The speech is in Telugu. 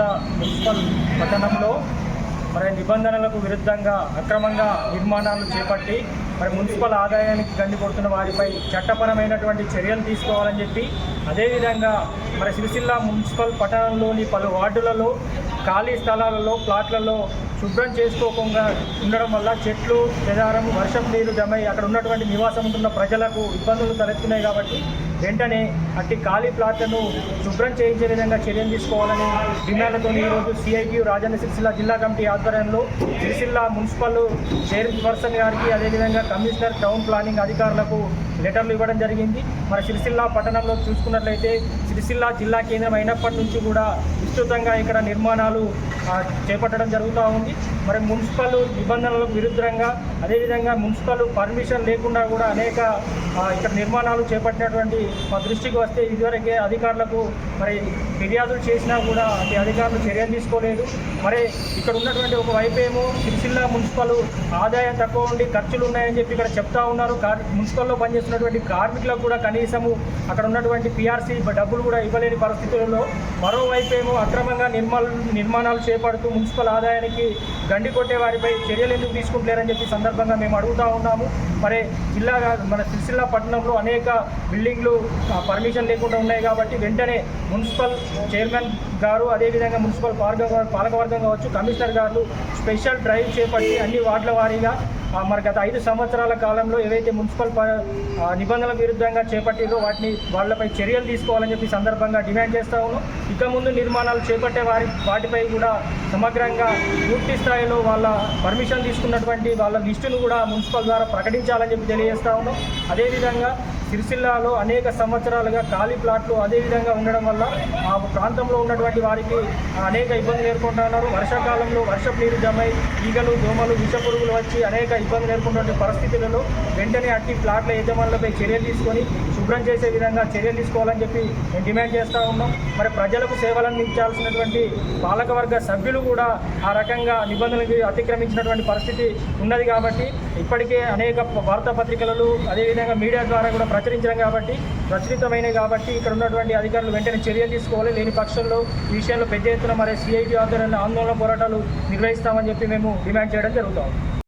సిరిసిల్ల మున్సిపల్ పట్టణంలో మరి నిబంధనలకు విరుద్ధంగా అక్రమంగా నిర్మాణాలు చేపట్టి మరి మున్సిపల్ ఆదాయానికి గండి కొడుతున్న వారిపై చట్టపరమైనటువంటి చర్యలు తీసుకోవాలని చెప్పి అదేవిధంగా మరి సిరిసిల్ల మున్సిపల్ పట్టణంలోని పలు వార్డులలో ఖాళీ స్థలాలలో ప్లాట్లలో శుభ్రం చేసుకోకుండా ఉండడం వల్ల చెట్లు చెదారం వర్షం నీరు జమై అక్కడ ఉన్నటువంటి నివాసం ఉంటున్న ప్రజలకు ఇబ్బందులు తలెత్తున్నాయి కాబట్టి వెంటనే అట్టి ఖాళీ ప్లాట్లను శుభ్రం చేయించే విధంగా చర్యలు తీసుకోవాలని డిమాండ్లతో ఈరోజు సిఐటియు రాజన్న సిరిసిల్ల జిల్లా కమిటీ ఆధ్వర్యంలో సిరిసిల్ల మున్సిపల్ చైర్పర్సన్ గారికి అదేవిధంగా కమిషనర్ టౌన్ ప్లానింగ్ అధికారులకు లెటర్లు ఇవ్వడం జరిగింది. మరి సిరిసిల్ల పట్టణంలో చూసుకున్నట్లయితే సిరిసిల్ల జిల్లా కేంద్రం అయినప్పటి నుంచి కూడా విస్తృతంగా ఇక్కడ నిర్మాణాలు చేపట్టడం జరుగుతూ ఉంది. మరి మున్సిపల్ నిబంధనలకు విరుద్ధంగా అదేవిధంగా మున్సిపల్ పర్మిషన్ లేకుండా కూడా అనేక ఇక్కడ నిర్మాణాలు చేపట్టినటువంటి మా దృష్టికి వస్తే ఇదివరకే అధికారులకు మరి ఫిర్యాదులు చేసినా కూడా అది అధికారులు చర్యలు తీసుకోలేదు. మరి ఇక్కడ ఉన్నటువంటి ఒక వైపు ఏమో సిరిసిల్ల మున్సిపల్ ఆదాయం తక్కువ ఉండి ఖర్చులు ఉన్నాయని చెప్పి ఇక్కడ చెప్తా ఉన్నారు. కార్ మున్సిపల్లో పనిచేస్తున్నటువంటి కార్మికులకు కూడా కనీసము అక్కడ ఉన్నటువంటి పిఆర్సీ డబ్బులు కూడా ఇవ్వలేని పరిస్థితులలో మరోవైపు ఏమో అక్రమంగా నిర్మాణ నిర్మాణాలు చేపడుతూ మున్సిపల్ ఆదాయానికి గండి కొట్టే వారిపై చర్యలు ఎందుకు తీసుకుంటలేరని చెప్పి సందర్భంగా మేము అడుగుతా ఉన్నాము. మరి జిల్లా మన సిరిసిల్ల పట్టణంలో అనేక బిల్డింగ్లు పర్మిషన్ లేకుండా ఉన్నాయి కాబట్టి వెంటనే మున్సిపల్ చైర్మన్ గారు అదేవిధంగా మున్సిపల్ పాలక పాలకవర్గం కావచ్చు కమిషనర్ గారు స్పెషల్ డ్రైవ్ చేపట్టి అన్ని వార్డుల వారీగా మరి గత ఐదు సంవత్సరాల కాలంలో ఏవైతే మున్సిపల్ నిబంధనల విరుద్ధంగా చేపట్టిరో వాటిని వాళ్ళపై చర్యలు తీసుకోవాలని చెప్పి సందర్భంగా డిమాండ్ చేస్తా ఉన్నాం. ఇక ముందు నిర్మాణాలు చేపట్టే వారి వాటిపై కూడా సమగ్రంగా పూర్తి స్థాయిలో వాళ్ళ పర్మిషన్ తీసుకున్నటువంటి వాళ్ళ లిస్టును కూడా మున్సిపల్ ద్వారా ప్రకటించాలని చెప్పి తెలియజేస్తా ఉన్నాం. అదేవిధంగా సిరిసిల్లాలో అనేక సంవత్సరాలుగా ఖాళీ ప్లాట్లు అదేవిధంగా ఉండడం వల్ల ఆ ప్రాంతంలో ఉన్నటువంటి వారికి అనేక ఇబ్బందులు ఎదుర్కొంటున్నారు. వర్షాకాలంలో వర్షపు నీరు జమై ఈగలు దోమలు విష పురుగులు వచ్చి అనేక ఇబ్బందులు ఎదుర్కొన్నటువంటి పరిస్థితులలో వెంటనే అట్టి ప్లాట్ల యజమానులపై చర్యలు తీసుకొని శుభ్రం చేసే విధంగా చర్యలు తీసుకోవాలని చెప్పి మేము డిమాండ్ చేస్తూ ఉన్నాం. మరి ప్రజలకు సేవలు అందించాల్సినటువంటి పాలకవర్గ సభ్యులు కూడా ఆ రకంగా నిబంధనలకు అతిక్రమించినటువంటి పరిస్థితి ఉన్నది కాబట్టి ఇప్పటికే అనేక వార్తాపత్రికలలో అదేవిధంగా మీడియా ద్వారా కూడా సహకరించడం కాబట్టి ప్రచురితమైనవి కాబట్టి ఇక్కడ ఉన్నటువంటి అధికారులు వెంటనే చర్యలు తీసుకోవాలి. లేని పక్షంలో ఈ విషయంలో పెద్ద ఎత్తున మరి సిఐటి ఆధ్వర్యంలో ఆందోళన పోరాటాలు నిర్వహిస్తామని చెప్పి మేము డిమాండ్ చేయడం జరుగుతాం